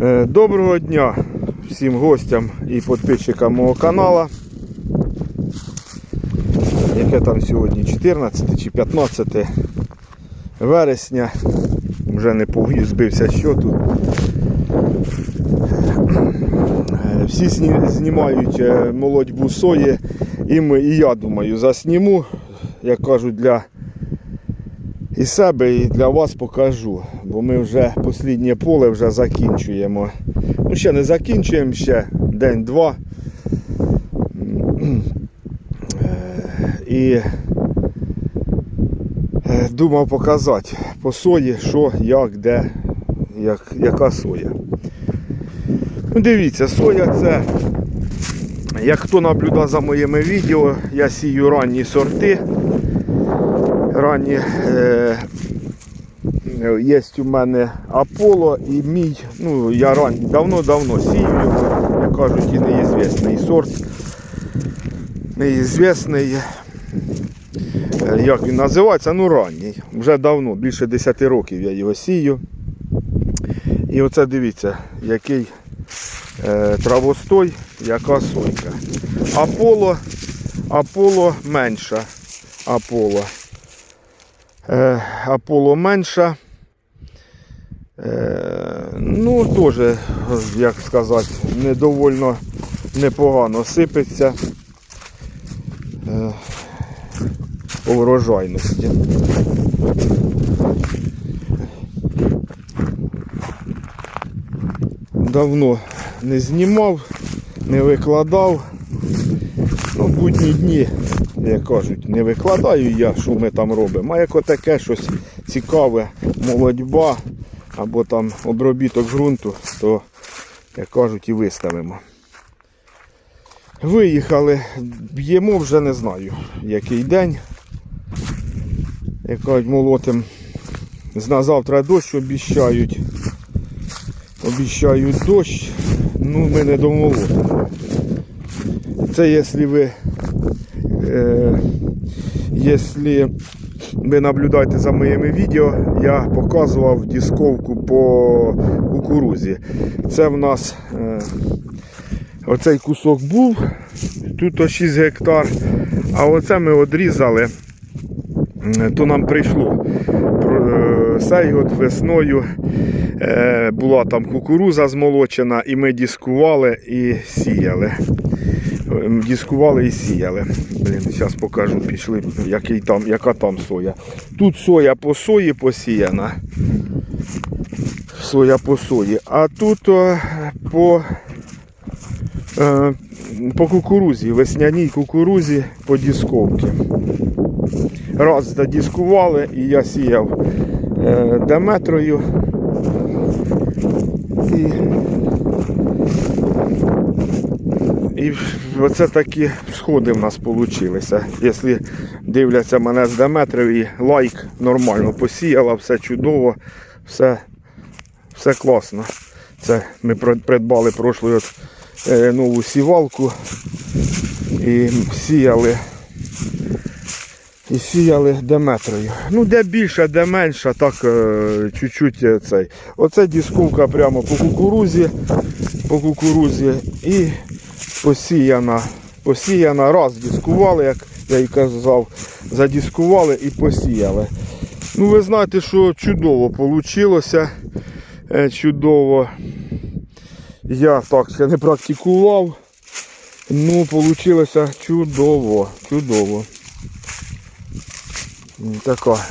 Е, Доброго дня всім гостям і підписчикам мого каналу. Яке там сьогодні 14 чи 15 вересня. Вже не погів, збився з щоту. Е, Всі знімають е, молодьбу сої, і, ми, і я думаю, засніму, як кажуть, для і себе, і для вас покажу. Бо ми вже останнє поле вже закінчуємо. Ну, ще не закінчуємо, ще день-два. Е, І е, думав показати по сої, що, як, де, як, яка соя. Ну, дивіться, соя це, як хто наблюдав за моїми відео, я сію ранні сорти. Ранні е, є у мене Аполло і мій, ну я давно-давно сію його, як кажуть, і неізвісний сорт. Неізвісний, е, як він називається, ну ранній. Вже давно, більше 10 років я його сію. І оце дивіться, який е, травостой, яка сойка. Аполло, Аполло менша. Аполло. Е, Аполло менша. Е, ну, теж, як сказати, недовольно непогано сипеться е, по врожайності. Давно не знімав, не викладав. Ну, будні дні, як кажуть, не викладаю я, що ми там робимо. А як отаке щось цікаве, молодьба або там обробіток ґрунту, то, як кажуть, і виставимо. Виїхали, б'ємо вже не знаю, який день. Як кажуть, молотим. На завтра дощ обіщають. Обіщають дощ, ну ми не домолотимо. Це якщо ви, е, якщо ви наблюдаєте за моїми відео, я показував дисковку по кукурузі. Це в нас е, оцей кусок був, тут 6 гектар, а оце ми відрізали, то нам прийшло. Про- е, от весною е, була там кукуруза змолочена, і ми дискували і сіяли. Дискували і сіяли. Блін, зараз покажу, пішли, який там, яка там соя. Тут соя по сої посіяна. Соя по сої. А тут е, по, е, по кукурузі, весняній кукурузі по дисковці. Раз додискували і я сіяв е, деметрою. І І оце такі сходи в нас вийшли. Якщо дивляться мене з Деметрів лайк нормально посіяла, все чудово, все, все класно. Це ми придбали прошлою е, нову сівалку і сіяли. І сіяли Деметрою. Ну, де більше, де менше, так е, чуть-чуть е, цей. Оце дисковка прямо по кукурузі, по кукурузі і посіяна. Посіяна, раз дискували, як я і казав, задіскували і посіяли. Ну, ви знаєте, що чудово вийшло. Чудово. Я так ще не практикував. Ну, вийшло чудово, чудово. Така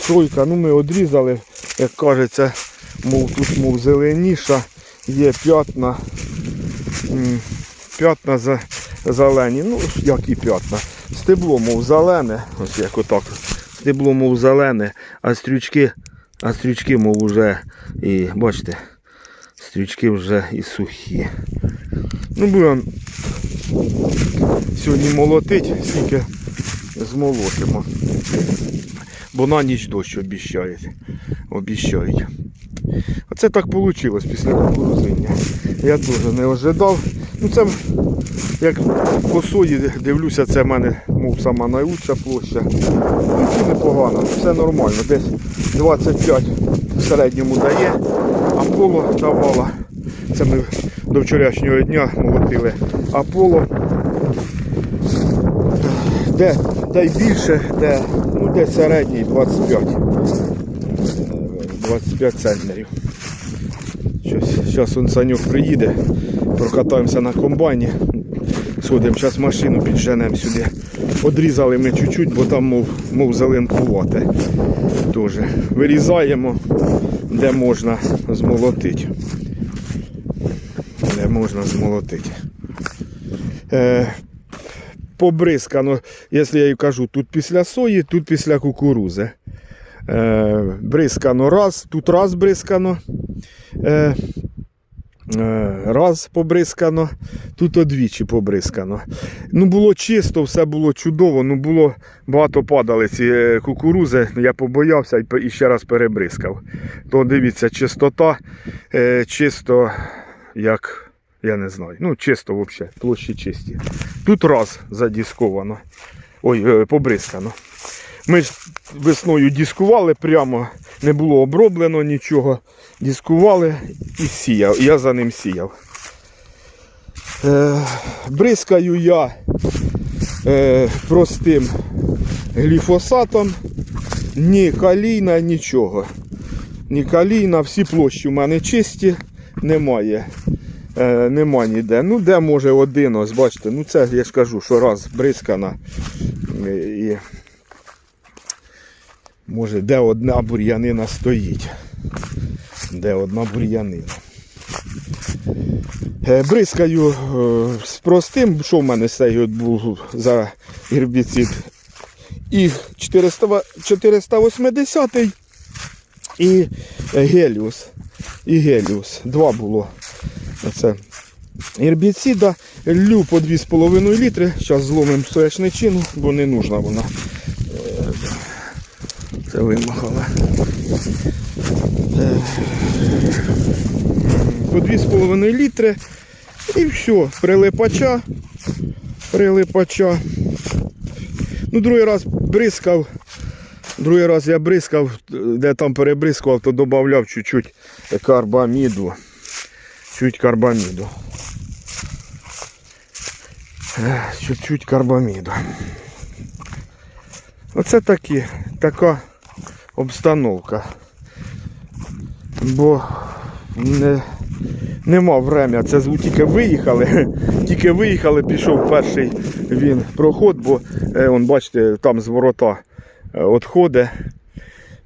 сойка, ну ми одрізали, як кажеться, мов тут мов зеленіша, є п'ятна. П'ятна за, зелені, ну які п'ятна. Стебло, мов зелене, ось як отак. Стебло, мов зелене, а стрючки, а стрючки, мов уже і бачите, стрючки вже і сухі. Ну будемо сьогодні молотить, скільки змолотимо. Бо на ніч дощ обіщають. Обіщають. Оце так вийшло після кукурузиння. Я теж не ожидав. Ну це як по сої дивлюся, це в мене мов сама найкраща площа. Ну, це непогано, все нормально. Десь 25 в середньому дає, а Аполло давала. Це ми до вчорашнього дня молотили Аполло. Де, де й більше, де, ну, де середній 25. Е, 25 центнерів. Зараз он Санюк приїде, прокатаємося на комбайні. Сходимо, зараз машину підженемо сюди. Одрізали ми чуть-чуть, бо там мов, мов зеленкувати. Тоже. Вирізаємо, де можна змолотити. Де можна змолотити. Е, побризкано, якщо я їй кажу, тут після сої, тут після кукурузи. Е, бризкано раз, тут раз бризкано. Е, раз побризкано, тут одвічі побризкано. Ну, було чисто, все було чудово, ну було багато падали ці е, кукурузи. Я побоявся і, ще раз перебризкав. То дивіться, чистота, е, чисто як. Я не знаю. Ну, чисто взагалі, площі чисті. Тут раз задісковано. Ой, е, побризкано. Ми ж весною дискували прямо, не було оброблено нічого. Дискували і сіяв. Я за ним сіяв. Е, бризкаю я е, простим гліфосатом. Ні калійна, нічого. Ні калійна, всі площі в мене чисті, немає. Е, нема ніде. Ну, де може один, ось бачите, ну це я ж кажу, що раз бризкана. Е, І може де одна бур'янина стоїть. Де одна бур'янина. Е, Бризкаю е, з простим, що в мене цей за гербіцид. І 400, 480 і геліус. І геліус. Два було. Це гербіцида. Лю по 2,5 літри. Зараз зломимо соячничину, бо не нужна вона. Е, Це вимахала. Е, По 2,5 літри. І все, прилипача. Прилипача. Ну, другий раз бризкав. Другий раз я бризкав, де там перебризкував, то додавав чуть-чуть карбаміду. Чуть карбаміду. Е, Чуть-чуть карбаміду. Оце такі, така обстановка. Бо не, нема врем'я. Це тільки виїхали. Тільки виїхали, пішов перший він проход, бо е, он, бачите, там з ворота відходить.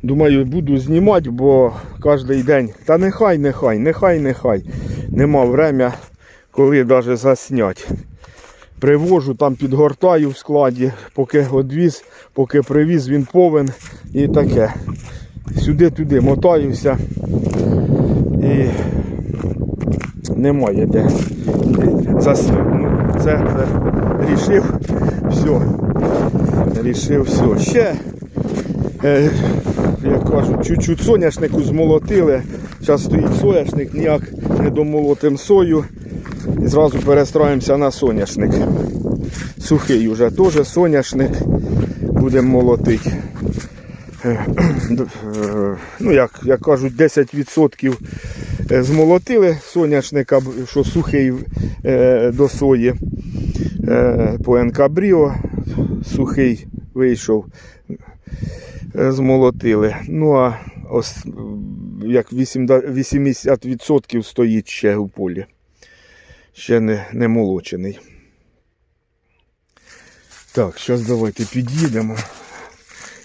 Думаю, буду знімати, бо кожен день. Та нехай, нехай, нехай, нехай. Нема врем'я, коли навіть заснять. Привожу, там підгортаю в складі, поки одвіз, поки привіз, він повен і таке. Сюди-туди мотаюся і немає де заснути. Ну, це рішив, все. Рішив все. Ще, е, як кажуть, чуть-чуть соняшнику змолотили. Зараз стоїть соняшник, ніяк не домолотим сою. І зразу перестраємося на соняшник. Сухий вже теж соняшник. Будемо молотити. Е, е, Ну, як, як кажуть, 10% змолотили соняшника, що сухий е, до сої. Е, По НК-бріо сухий вийшов, е, змолотили. Ну а ось як 80% 80% стоїть ще у полі. Ще не, не молочений. Так, зараз давайте під'їдемо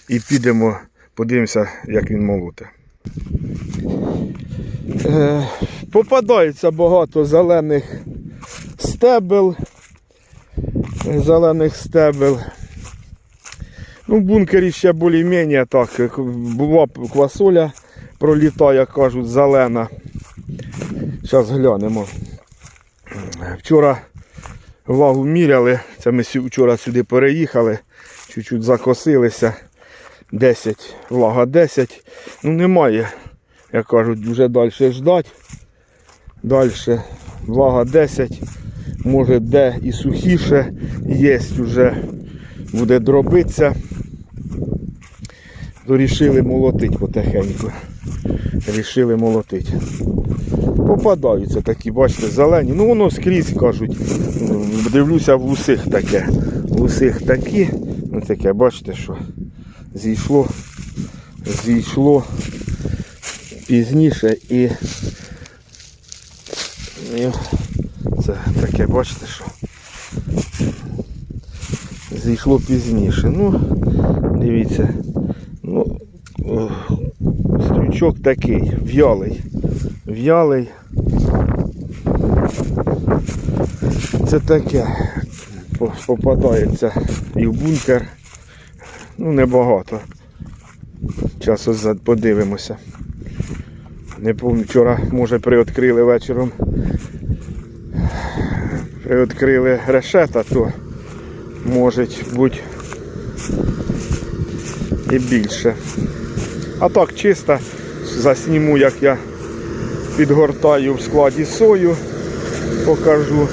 і підемо, подивимося, як він молоте. Е, попадається багато зелених стебел. Зелених стебел. Ну, в бункері ще більш-менш так. Була квасоля пролітає, кажуть, зелена. Зараз глянемо. Вчора вагу міряли, це ми вчора сюди переїхали, чуть-чуть закосилися. 10, влага 10. Ну немає, як кажуть, вже далі ждать. Далі влага 10. Може де і сухіше є вже, буде дробитися. То рішили молотити потихеньку. Рішили молотити. Попадаються такі, бачите, зелені. Ну воно скрізь кажуть. Дивлюся в лусих таке. В лусих такі. Ну таке, бачите, що зійшло, зійшло пізніше і, і це таке, бачите, що зійшло пізніше. Ну, дивіться, ну, о, такий, в'ялий. В'ялий. Це таке. Попадається і в бункер. Ну, небагато. Часу подивимося. Не пам'ятаю, вчора, може, приоткрили вечором. Приоткрили решета, то може бути і більше. А так чисто засніму, як я підгортаю в складі сою, покажу.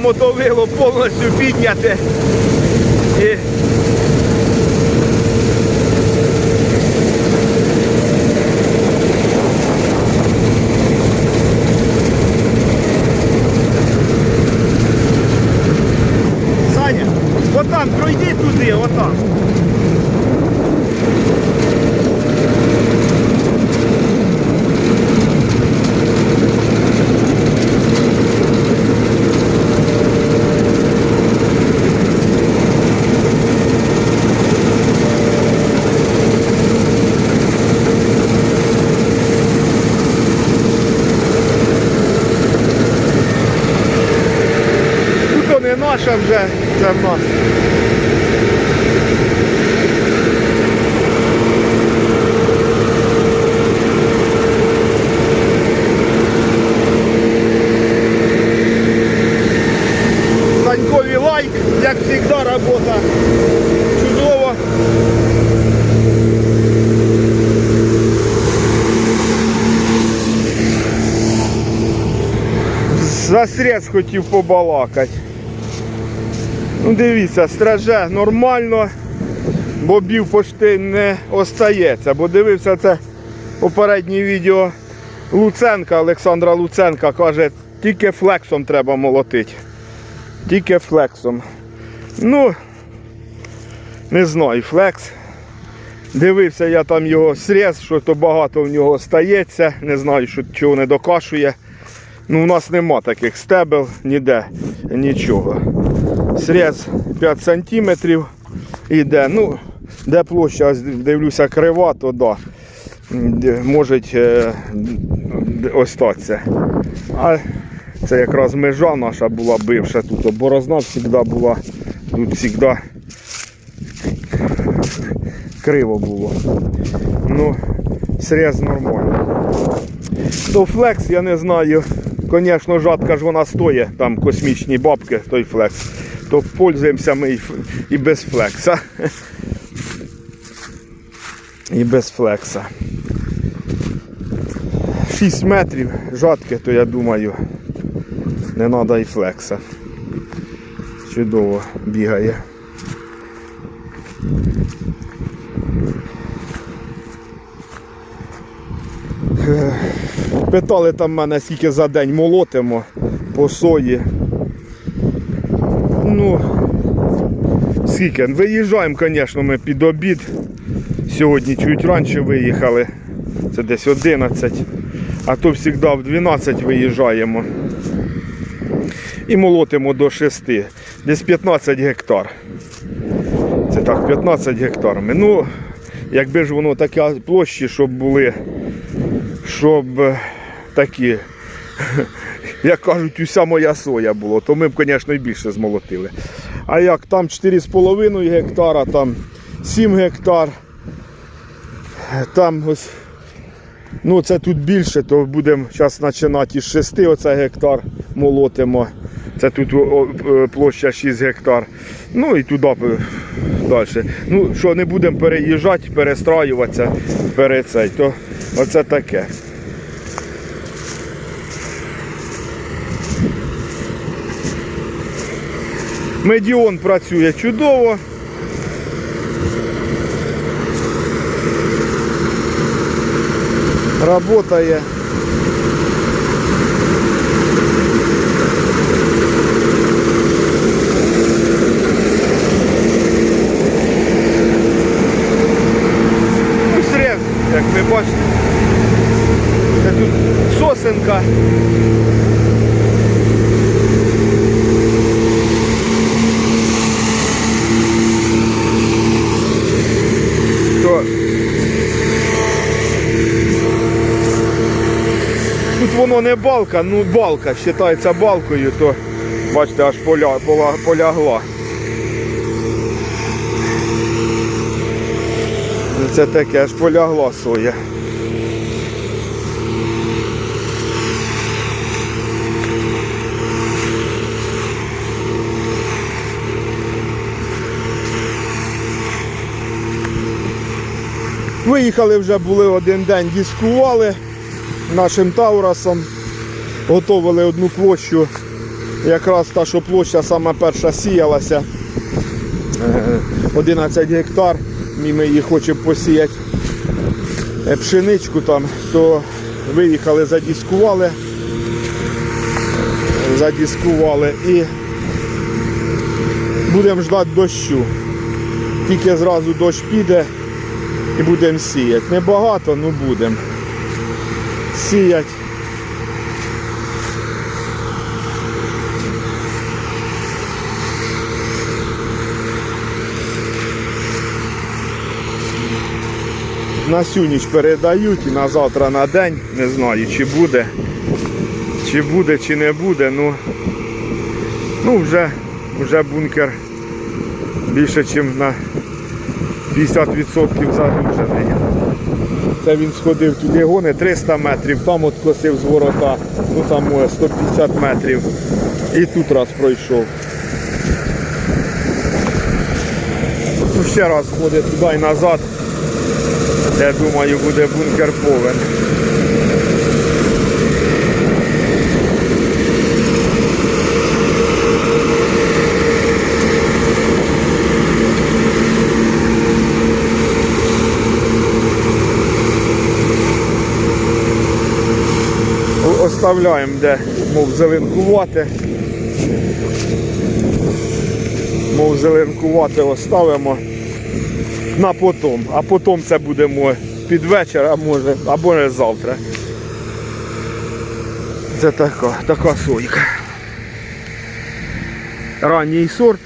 Мотовило повністю підняте. І Саня, отам, пройди туди, отам. Наша вже, це в нас. Лайк, як завжди, робота. Чудово. За срез хотів побалакати. Ну дивіться, страже нормально, бобів почти не остається, бо дивився це попереднє відео Луценка, Олександра Луценка каже, тільки флексом треба молотити. Тільки флексом. Ну, не знаю, флекс. Дивився я там його срез, що то багато в нього стається. Не знаю, що чого не докашує. Ну, у нас нема таких стебел ніде, нічого. Срез 5 сантиметрів іде. Ну, де площа, дивлюся, крива, то да. Може е, остатися. А це якраз межа наша була бивша тут. Борозна завжди була. Тут завжди криво було. Ну, срез нормальний. То флекс, я не знаю. Звісно, жатка ж вона стоїть, там космічні бабки, той флекс. То пользуємося ми і без флекса. І без флекса. 6 метрів жатки, то я думаю, не треба і флекса. Чудово бігає. Питали там мене, скільки за день молотимо по сої. Ну, скільки? Виїжджаємо, звісно, ми під обід. Сьогодні чуть раніше виїхали. Це десь 11. А то завжди в 12 виїжджаємо. І молотимо до 6. Десь 15 гектар. Це так, 15 гектар. Ну, якби ж воно таке площі, щоб були, щоб е, такі, як кажуть, уся моя соя було, то ми б, звісно, і більше змолотили. А як там 4,5 гектара, там 7 гектар, там ось Ну, це тут більше, то будемо зараз починати із 6 оце гектар молотимо. Це тут е, площа 6 гектар. Ну і туди далі. Ну, що не будемо переїжджати, перестраюватися перед цей, то оце таке. Медіон працює чудово. Работає. Ну, срез, як ви бачите. Це тут сосенка. Тут воно не балка, ну балка вважається балкою, то бачите, аж поля, пола, полягла. Ну, Це таке, аж полягла соя. Виїхали вже були один день, дискували нашим Таурасом. Готовили одну площу. Якраз та, що площа сама перша сіялася. Е, 11 гектар. І ми її хочемо посіяти е, пшеничку там, то виїхали, задіскували. Задіскували і будемо ждати дощу. Тільки зразу дощ піде і будемо сіяти. Небагато, ну будемо сіять. На сю ніч передають і на завтра на день. Не знаю, чи буде, чи буде, чи не буде. Ну, ну вже, вже бункер більше, ніж на 50% загружений. Це він сходив туди гони 300 метрів, там от косив з ворота, ну там 150 метрів. І тут раз пройшов. Ну, ще раз ходить туди і назад. Я думаю, буде бункер повен. О- де мов зеленкувати. Мов зеленкувати оставимо на потом. А потім це будемо під вечір, а може, або не завтра. Це така, така сойка. Ранній сорт,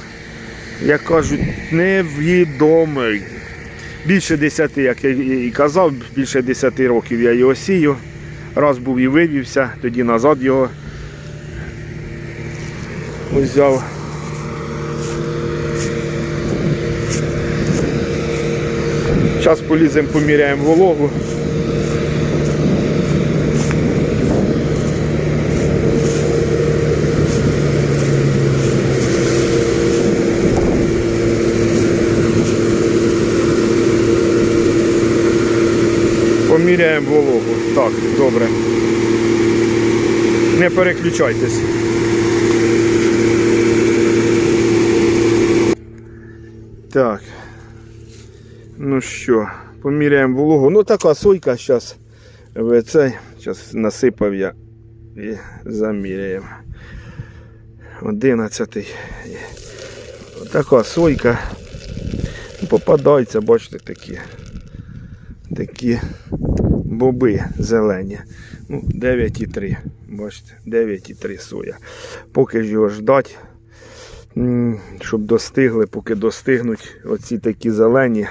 як кажуть, невідомий. Більше 10, як я і казав, більше 10 років я його сію. Раз був і вивівся, тоді назад його взяв. Зараз поліземо, поміряємо вологу. Поміряємо вологу. Так, добре. Не переключайтесь. Так. Ну що, поміряємо вологу. Ну така сойка зараз. Цей. Зараз насипав я і заміряємо. Одинадцятий. Така сойка. Попадаються, бачите, такі. Такі боби зелені. Ну, 9,3. Бачите, 9,3 соя. Поки ж його ждати, щоб достигли, поки достигнуть оці такі зелені.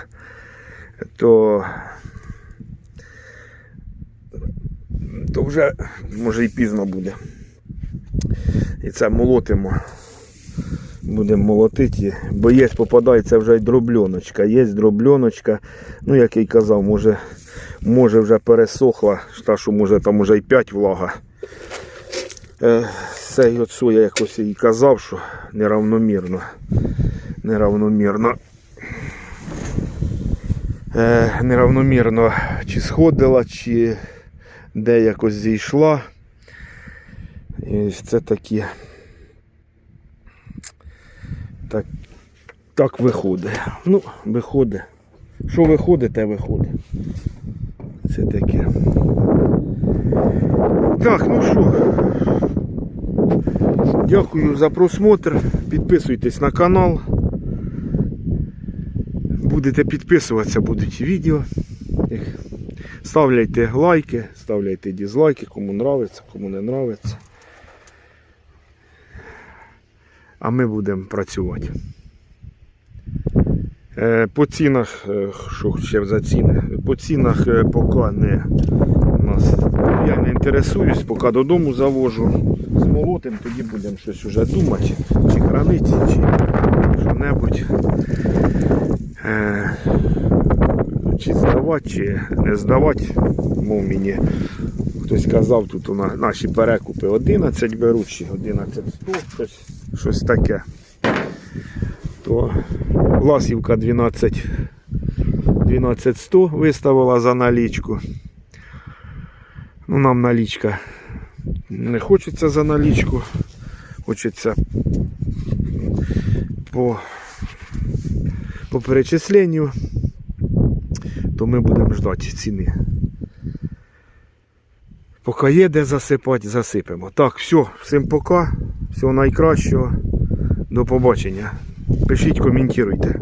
то, то вже може і пізно буде. І це молотимо. Будемо молотити. Бо є, попадається вже й дробльоночка. Є дробльоночка. Ну, як я й казав, може, може вже пересохла. Та, що може там уже й 5 влага. Е, Цей от соя якось і казав, що неравномірно. Неравномірно. Е, неравномірно чи сходила, чи де якось зійшла. І це такі. Так, так виходить. Ну, виходить. Що виходить, те виходить. Це таке. Так, ну що. Дякую за просмотр. Підписуйтесь на канал. Будете підписуватися, будуть відео. Ставляйте лайки, ставляйте дізлайки, кому нравиться, кому не нравиться. А ми будемо працювати. Е, По цінах, е, що ще за ціни? По цінах е, поки не нас. Я не інтересуюсь, поки додому завожу. З молотим тоді будемо щось вже думати, чи хранити, чи що-небудь. Чи здавати, чи не здавати. Мов мені хтось казав, тут у нас наші перекупи 11 беруть, чи 11 100, щось, щось таке. То Ласівка 12 12100 виставила за налічку. Ну, нам налічка не хочеться за налічку. Хочеться по, по перечисленню, то ми будемо ждати ціни. Поки є де засипати, засипемо. Так, все, всім пока, всього найкращого, до побачення. Пишіть, коментуйте.